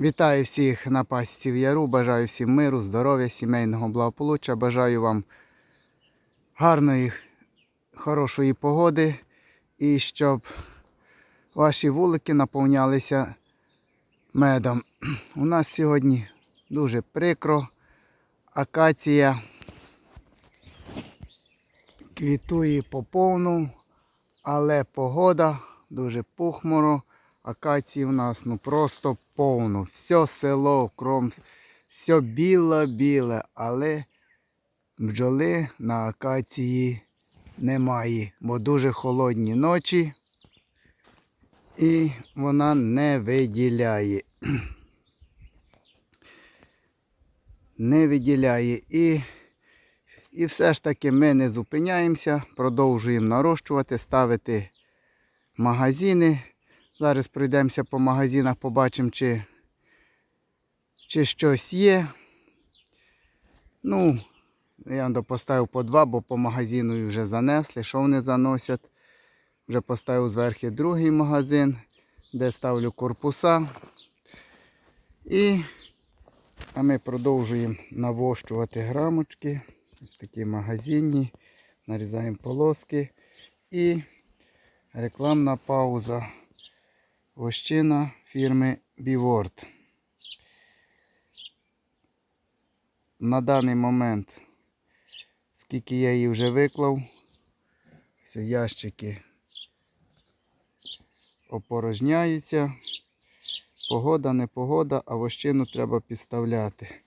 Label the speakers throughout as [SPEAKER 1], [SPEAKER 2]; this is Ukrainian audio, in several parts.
[SPEAKER 1] Вітаю всіх на Яру. Бажаю всім миру, здоров'я, сімейного благополуччя. Бажаю вам гарної, хорошої погоди і щоб ваші вулики наповнялися медом. У нас сьогодні дуже прикро. Акація квітує поповну, але погода дуже пухмуро. Акації в нас ну просто повно. Все село, кром, все біле-біле, але бджоли на акації немає, бо дуже холодні ночі і вона не виділяє. Не виділяє. І, і все ж таки ми не зупиняємося, продовжуємо нарощувати, ставити магазини. Зараз пройдемося по магазинах, побачимо, чи, чи щось є. Ну, я поставив по два, бо по магазину вже занесли. Що вони заносять? Вже поставив зверху другий магазин, де ставлю корпуса. І а ми продовжуємо навощувати грамочки. Ось такі магазинні. Нарізаємо полоски. І рекламна пауза. Вощина фірми Біворд. На даний момент, скільки я її вже виклав, все, ящики опорожняються. Погода, не погода, а вощину треба підставляти.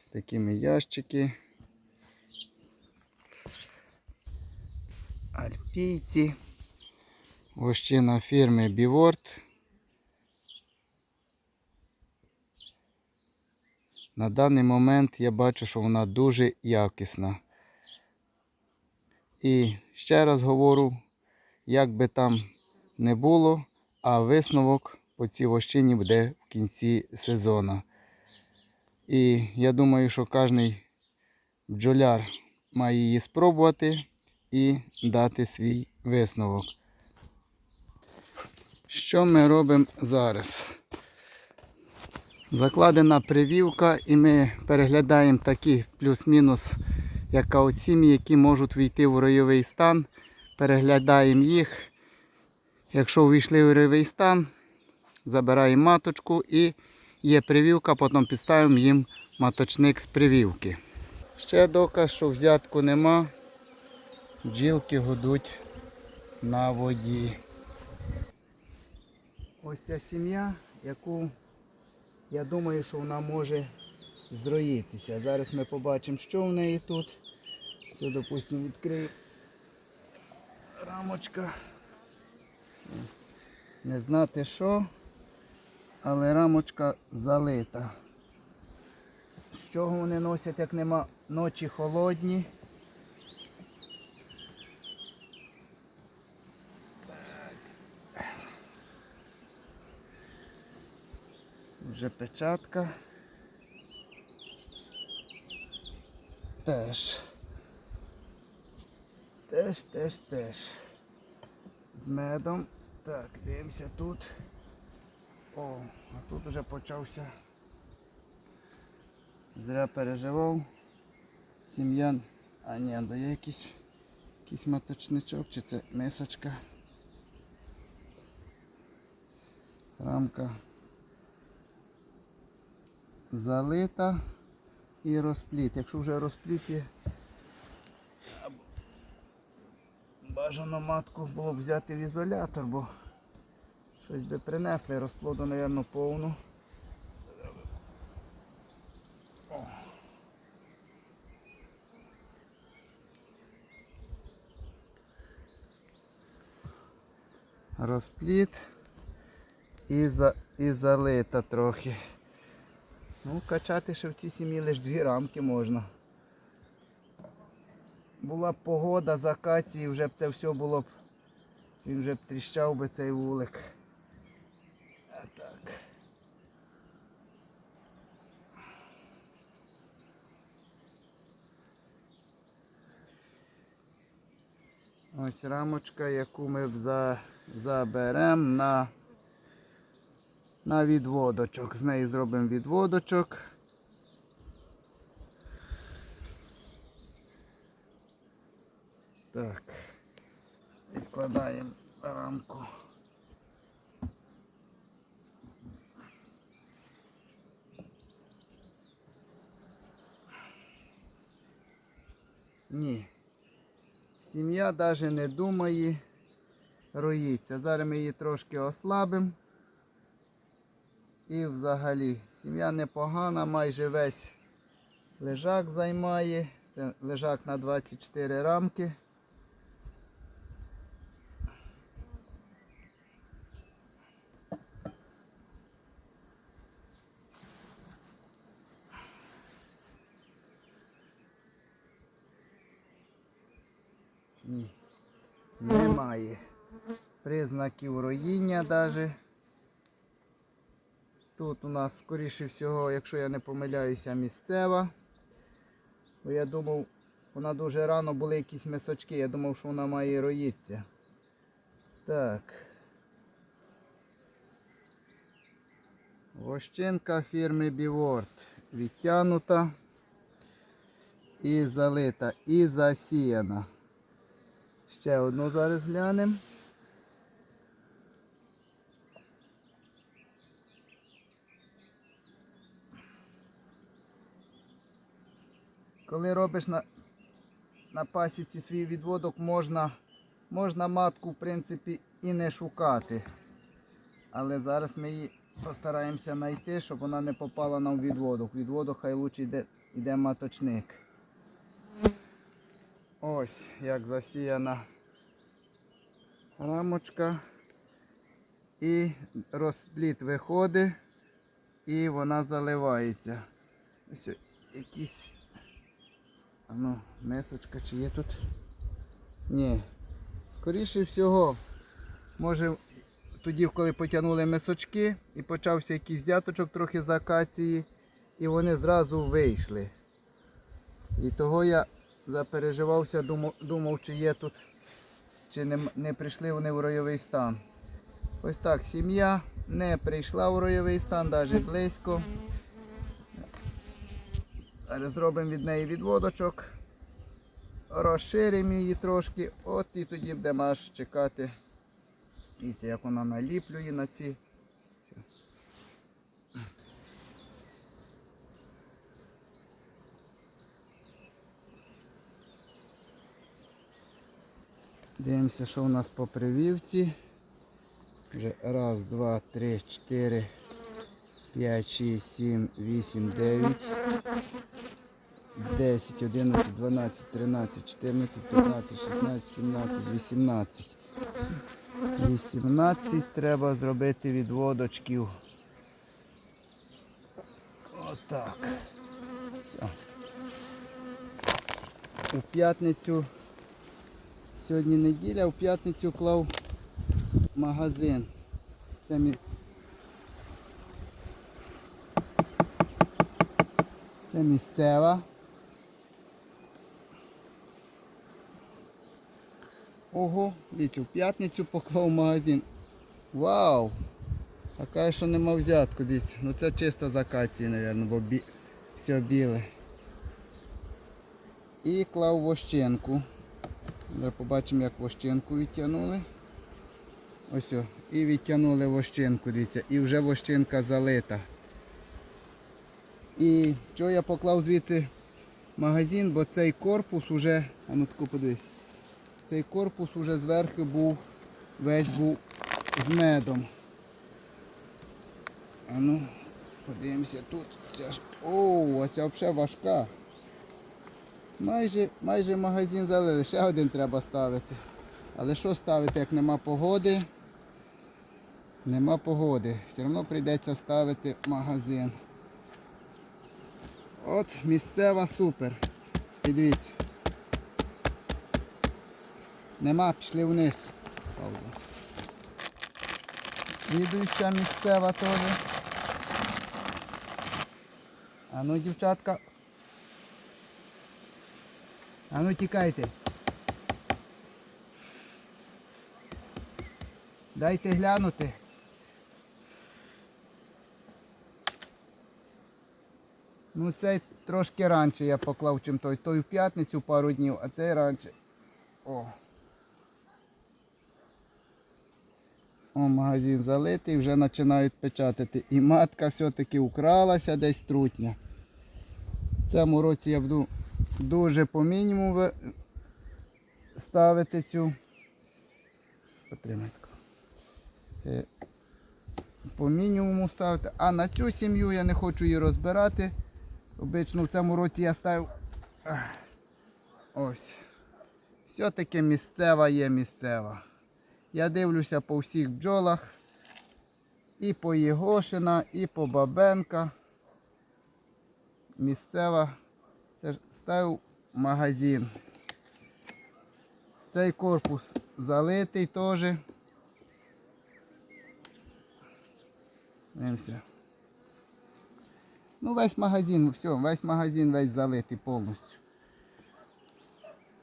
[SPEAKER 1] З такими ящики. Альпійці. Вощина фірми Біворд. На даний момент я бачу, що вона дуже якісна. І ще раз говорю, як би там не було, а висновок по цій вощині буде в кінці сезону. І я думаю, що кожен бджоляр має її спробувати і дати свій висновок. Що ми робимо зараз? Закладена привівка і ми переглядаємо такі плюс-мінус, яка от сім'ї, які можуть війти в ройовий стан. Переглядаємо їх. Якщо ввійшли в ройовий стан, забираємо маточку і є привівка, потім підставимо їм маточник з привівки. Ще доказ, що взятку нема. Бджілки годуть на воді. Ось ця сім'я, яку я думаю, що вона може зроїтися. Зараз ми побачимо, що в неї тут. Все, допустимо, відкрию рамочка. Не знати що, але рамочка залита. З чого вони носять, як нема ночі холодні. Вже печатка. Теж. Теж, теж, теж. З медом. Так, дивимося тут. О, а тут вже почався. Зря переживав. Сім'я. А ні, дає якийсь, якийсь маточничок, чи це мисочка. Рамка залита і розпліт. Якщо вже розпліт є, бажано матку було б взяти в ізолятор, бо щось би принесли, розплоду, мабуть, повну. Розпліт і, за, і залита трохи. Ну, качати ще в цій сім'ї лише дві рамки можна. Була б погода з акації, вже б це все було б. Він вже б тріщав би цей вулик. А так. Ось рамочка, яку ми заберемо на на відводочок. З неї зробимо відводочок. Так. Відкладаємо рамку. Ні. Сім'я навіть не думає роїться. Зараз ми її трошки ослабимо. І взагалі сім'я непогана, майже весь лежак займає. Це лежак на 24 рамки. Ні, немає признаків роїння навіть. Тут у нас, скоріше всього, якщо я не помиляюся, місцева. Бо я думав, вона дуже рано були якісь мисочки, я думав, що вона має роїтися. Так. Вощинка фірми Біворд. Відтянута і залита, і засіяна. Ще одну зараз глянемо. Коли робиш на, на пасіці свій відводок, можна, можна матку, в принципі, і не шукати. Але зараз ми її постараємося знайти, щоб вона не попала нам в відводок. Відводок хай лучше йде, йде маточник. Ось як засіяна рамочка. І розпліт виходить і вона заливається. Ось якісь ну, мисочка чи є тут? Ні. Скоріше всього, може тоді, коли потягнули мисочки і почався якийсь взяточок трохи з акації, і вони зразу вийшли. І того я запереживався, думав, думав чи є тут, чи не, не прийшли вони в ройовий стан. Ось так, сім'я не прийшла в ройовий стан, навіть близько. Зараз зробимо від неї відводочок. Розширимо її трошки, от і тоді будемо аж чекати. Дивіться, як вона наліплює на ці. Дивимося, що у нас по прививці. Вже раз, два, три, чотири, п'ять, шість, сім, вісім, дев'ять. 10, 11, 12, 13, 14, 15, 16, 17, 18. 18 треба зробити відводочків. Отак. Все. У п'ятницю, сьогодні неділя, у п'ятницю клав магазин. Це мій Це місцева. Ого, дивіться, в п'ятницю поклав магазин. Вау! Така, що нема взятку, дивіться. Ну це чисто з акації, мабуть, бо бі... все біле. І клав вощенку. Зараз побачимо, як вощенку відтягнули. Ось о. І відтягнули вощенку, дивіться. І вже вощенка залита. І що я поклав звідси магазин, бо цей корпус уже, а ну таку подивись, цей корпус уже зверху був, весь був з медом. А ну, подивимося тут. Ця ж... Оу, а ця взагалі важка. Майже, майже магазин залили, ще один треба ставити. Але що ставити, як нема погоди? Нема погоди. Все одно прийдеться ставити магазин. От місцева супер. І. Нема, пішли вниз. Слідуюча місцева теж. А ну, дівчатка. А ну тікайте. Дайте глянути. Ну цей трошки раніше я поклав, чим той. Той в п'ятницю пару днів, а цей раніше. О. О, магазин залитий, вже починають печатати. І матка все-таки укралася десь трутня. В цьому році я буду дуже по мінімуму ставити цю. Потримай. Е, По мінімуму ставити. А на цю сім'ю я не хочу її розбирати. Обично в цьому році я ставив. Ось. Все-таки місцева є місцева. Я дивлюся по всіх бджолах. І по Єгошина, і по Бабенка. Місцева. Це ж ставив магазин. Цей корпус залитий теж. Дивимося. Ну, весь магазин, все, весь магазин весь залитий повністю.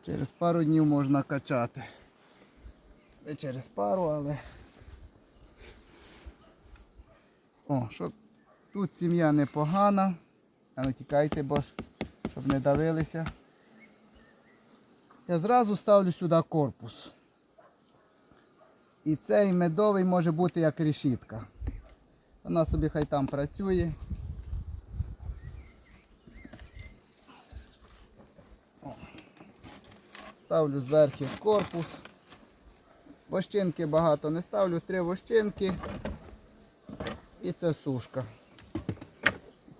[SPEAKER 1] Через пару днів можна качати. Не через пару, але. О, що тут сім'я непогана. А ну тікайте, бо щоб не давилися. Я зразу ставлю сюди корпус. І цей медовий може бути як решітка. Вона собі хай там працює. Ставлю зверху корпус. Вощинки багато не ставлю, три вощинки. І це сушка.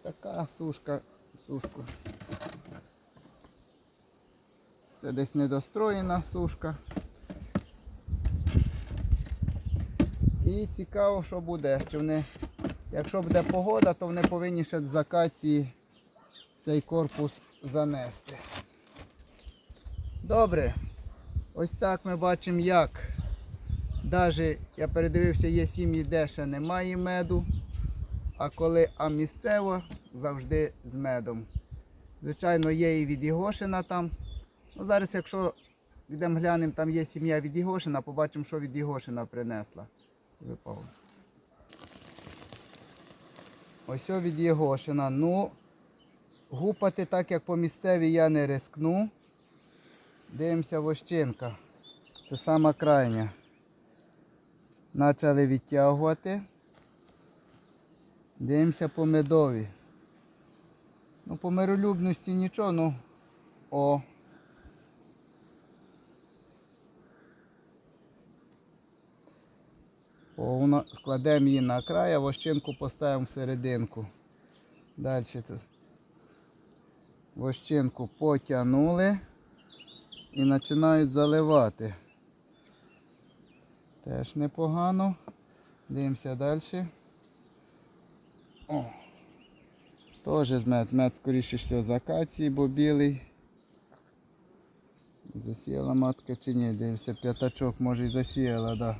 [SPEAKER 1] Така сушка, сушку. Це десь недостроєна сушка. І цікаво, що буде. Чи вони, якщо буде погода, то вони повинні ще з акації цей корпус занести. Добре. Ось так ми бачимо, як. Навіть я передивився, є сім'ї, де ще немає меду. А коли а місцево, завжди з медом. Звичайно, є і від Єгошина там. Ну, зараз, якщо йдемо глянемо, там є сім'я від Єгошина, побачимо, що від Єгошина принесла. Випав. Ось від Єгошина. Ну, гупати так, як по місцевій, я не рискну. Дивимося вощинка. Це сама крайня. Почали відтягувати. Дивимося по медові. Ну, по миролюбності нічого, ну о. Повно складемо її на край, а вощинку поставимо всерединку. Далі тут вощинку потягнули і починають заливати. Теж непогано. Дивимося далі. О. Теж мед. Мед скоріше всього з акації, бо білий. Засіяла матка чи ні, дивимося, п'ятачок може і засіяла. Да.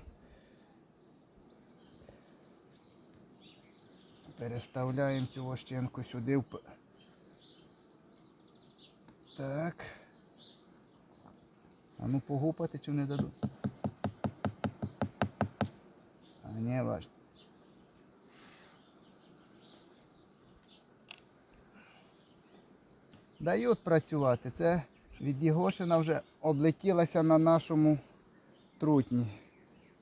[SPEAKER 1] Переставляємо цю вощинку сюди. Так. А ну погупати чи не дадуть? А не важно. Дають працювати. Це від Єгошина вже облетілася на нашому трутні.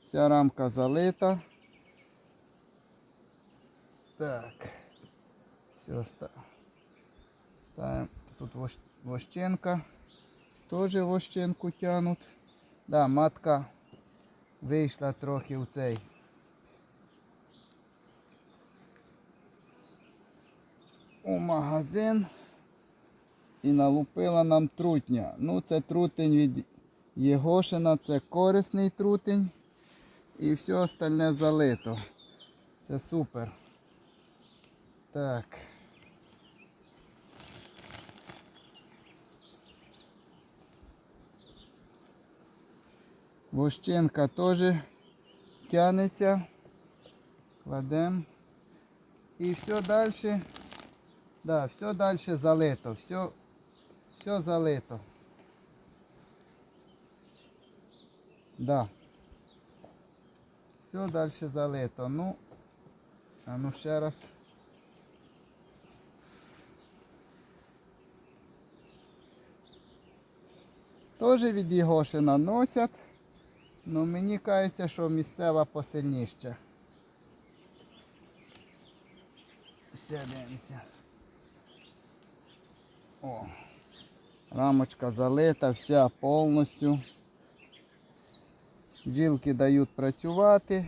[SPEAKER 1] Вся рамка залита. Так. Все, ставимо. Тут вощ- вощенка. Теж вощенку тянуть. Да, матка вийшла трохи у цей. У магазин і налупила нам трутня. Ну, це трутень від Єгошина, це корисний трутень. І все остальне залито. Це супер. Так. Вощинка теж тянеться. Кладемо. І все далі. Да, все далі залито. Все, все залито. Да. Все далі залито. Ну, а ну ще раз. Тоже від Єгошина носять. Ну мені кажеться, що місцева посильніша. Ще дивимося. О. Рамочка залита, вся повністю. Бджілки дають працювати.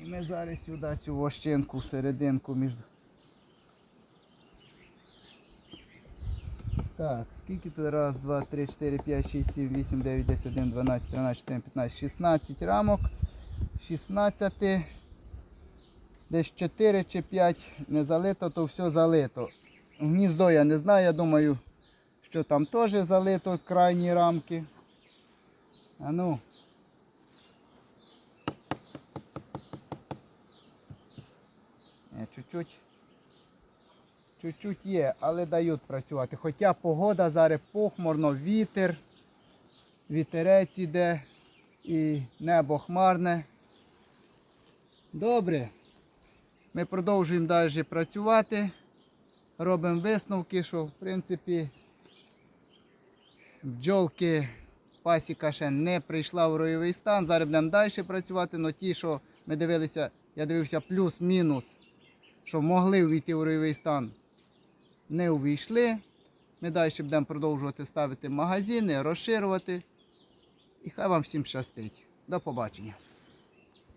[SPEAKER 1] І ми зараз сюди цю вощинку серединку між. Так, скільки тут? Раз, два, три, чотири, п'ять, шість, сім, вісім, дев'ять, десять, один, дванадцять, тринадцять, чотирнадцять, п'ятнадцять, шістнадцять рамок. 16 десь 4 чи 5 не залито, то все залито. Гніздо я не знаю, я думаю, що там теж залито крайні рамки. А ну. Чуть-чуть. Чуть-чуть є, але дають працювати. Хоча погода зараз похмурно, вітер, вітерець іде і небо хмарне. Добре. Ми продовжуємо далі працювати. Робимо висновки, що в принципі бджолки пасіка ще не прийшла в ройовий стан. Зараз будемо далі працювати, але ті, що ми дивилися, я дивився плюс-мінус, що могли увійти в ройовий стан, не увійшли. Ми далі будемо продовжувати ставити магазини, розширювати. І хай вам всім щастить. До побачення.